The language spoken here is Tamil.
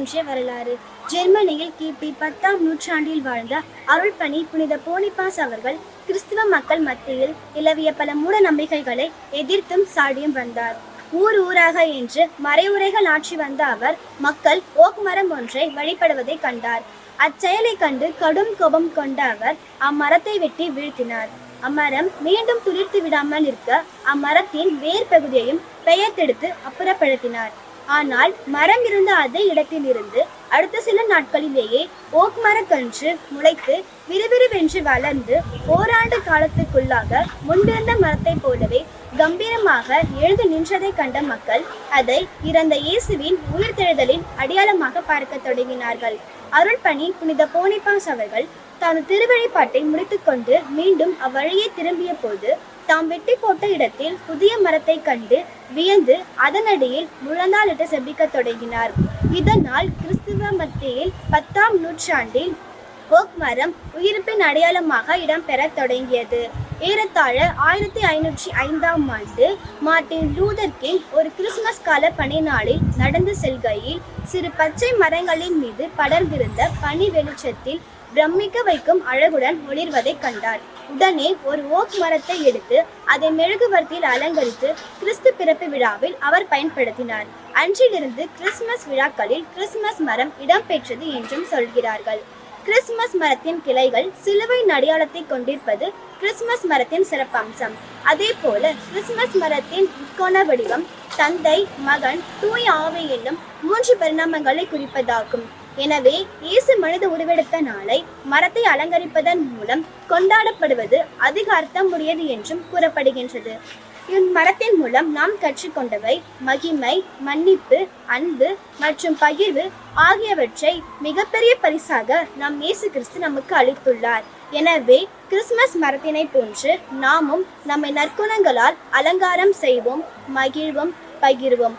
இன்றைய வரலாறு. ஜெர்மனியில் கிபி பத்தாம் நூற்றாண்டில் வாழ்ந்த அருள்பணி புனித போனிபாஸ் அவர்கள் கிறிஸ்துவ மக்கள் மத்தியில் நிலவிய பல மூட நம்பிக்கைகளை எதிர்த்தும் சாடியும் வந்தார். ஊர் ஊராக என்று மறைவுரைகள் ஆற்றி வந்த அவர் மக்கள் ஓக் மரம் ஒன்றை வழிபடுவதை கண்டார். அச்செயலை கண்டு கடும் கோபம் கொண்ட அவர் அம்மரத்தை வெட்டி வீழ்த்தினார். அம்மரம் மீண்டும் துளிர்த்து விடாமல் இருக்க அம்மரத்தின் வேர் பகுதியையும் பெயர்த்தெடுத்து அப்புறப்படுத்தினார். ஆனால் மரம் இருந்த அதே இடத்திலிருந்து அடுத்த சில நாட்களிலேயே ஓக் மரக்கன்று முளைத்து விறுவிறுவென்று வளர்ந்து ஓராண்டு காலத்துக்குள்ளாக முன்பிருந்த மரத்தைப் போலவே கம்பீரமாக எழுந்து நின்றதை கண்ட மக்கள் அதை இறந்த இயேசுவின் உயிர்த்தெழுதலின் அடையாளமாக பார்க்க தொடங்கினார்கள். அருள்பணி புனித போனிபாஸ் அவர்கள் தனது திருவழிப்பாட்டை முடித்துக்கொண்டு மீண்டும் அவ்வழியே திரும்பிய போது தாம் வெட்டி போட்ட இடத்தில் புதிய மரத்தை கண்டு வியந்து அதனடியில் முழந்தாளிட்டு செபிக்க தொடங்கினார். இதனால் கிறிஸ்துவ மத்தியில் பத்தாம் நூற்றாண்டில் ஓக் மரம் உயிர்ப்பின் அடையாளமாக இடம்பெற தொடங்கியது. ஏறத்தாழ ஆயிரத்தி ஐநூற்றி ஐந்தாம் ஆண்டு மார்ட்டின் லூதர் கிங் ஒரு கிறிஸ்துமஸ் கால பனி நாளில் நடந்து செல்கையில் சிறு பச்சை மரங்களின் மீது படர்ந்திருந்த பனி வெளிச்சத்தில் பிரமிக்க வைக்கும் அழகுடன் ஒளிர்வதைக் கண்டார். உடனே ஒரு ஓக் மரத்தை எடுத்து அதை மெழுகுவர்த்தியில் அலங்கரித்து கிறிஸ்து பிறப்பு விழாவில் அவர் பயன்படுத்தினார். அன்றிலிருந்து கிறிஸ்துமஸ் விழாக்களில் கிறிஸ்துமஸ் மரம் இடம்பெற்றது என்றும் சொல்கிறார்கள். கிறிஸ்துமஸ் மரத்தின் கிளைகள் சிலுவை அடையாளத்தை கொண்டிருப்பது கிறிஸ்துமஸ் மரத்தின் சிறப்பம்சம். அதே போல கிறிஸ்துமஸ் மரத்தின் முக்கோண வடிவம் தந்தை மகன் தூய் ஆவி என்னும் மூன்று பரிணாமங்களை குறிப்பதாகும். எனவே இயேசு மனித உருவெடுத்த நாளை மரத்தை அலங்கரிப்பதன் மூலம் கொண்டாடப்படுவது அதிக அர்த்தம் உடையது என்றும் கூறப்படுகின்றது. இம்மரத்தின் மூலம் நாம் கற்றுக்கொண்டவை மகிமை மன்னிப்பு அன்பு மற்றும் பகிர்வு ஆகியவற்றை மிகப்பெரிய பரிசாக நம் இயேசு கிறிஸ்து நமக்கு அளித்துள்ளார். எனவே கிறிஸ்துமஸ் மரத்தினை போன்று நாமும் நம்மை நற்குணங்களால் அலங்காரம் செய்வோம் மகிழ்வோம் பகிர்வோம்.